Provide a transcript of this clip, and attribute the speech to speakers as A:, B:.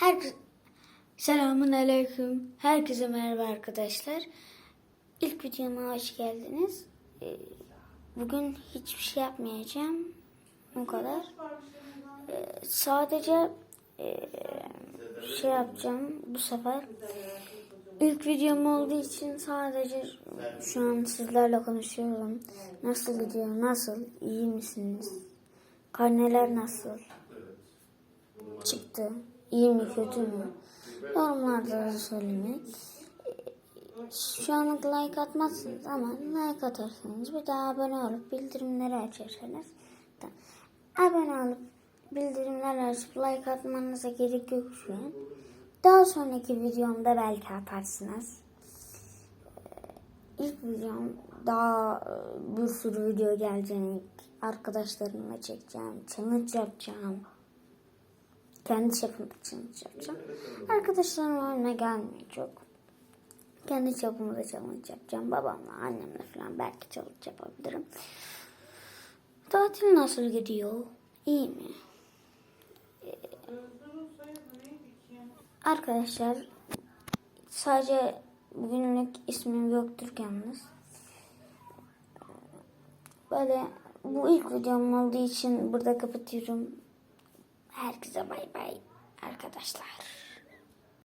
A: Herkes Selamun aleyküm. Herkese merhaba arkadaşlar. İlk videoma hoş geldiniz. Ee, Bugün hiçbir şey yapmayacağım. Bu kadar. Ee, Sadece ee, şey yapacağım bu sefer. İlk videom olduğu için sadece şu an sizlerle konuşuyorum. Nasıl gidiyor? Nasıl? İyi misiniz? Karneler nasıl? çıktı. İyi mi kötü mü? Yorumlarda da söyleyin. Şu anlık like atmazsınız ama like atarsanız bir daha abone olup bildirimleri açarsanız da abone olup bildirimleri açıp like atmanıza gerek yok şu an. Daha sonraki videomda belki atarsınız. Ee, İlk videom daha e, bir sürü video gelecek. Arkadaşlarımla çekeceğim. Challenge yapacağım. Kendi çapımda challenge yapacağım. Arkadaşlarım önüne gelmiyor çok. Kendi çapımda challenge yapacağım. Babamla, annemle falan belki challenge yapabilirim. Tatil nasıl gidiyor? İyi mi? Arkadaşlar sadece bugünlük ismim yoktur yalnız. Böyle bu ilk videom olduğu için burada kapatıyorum. Herkese bay bay arkadaşlar.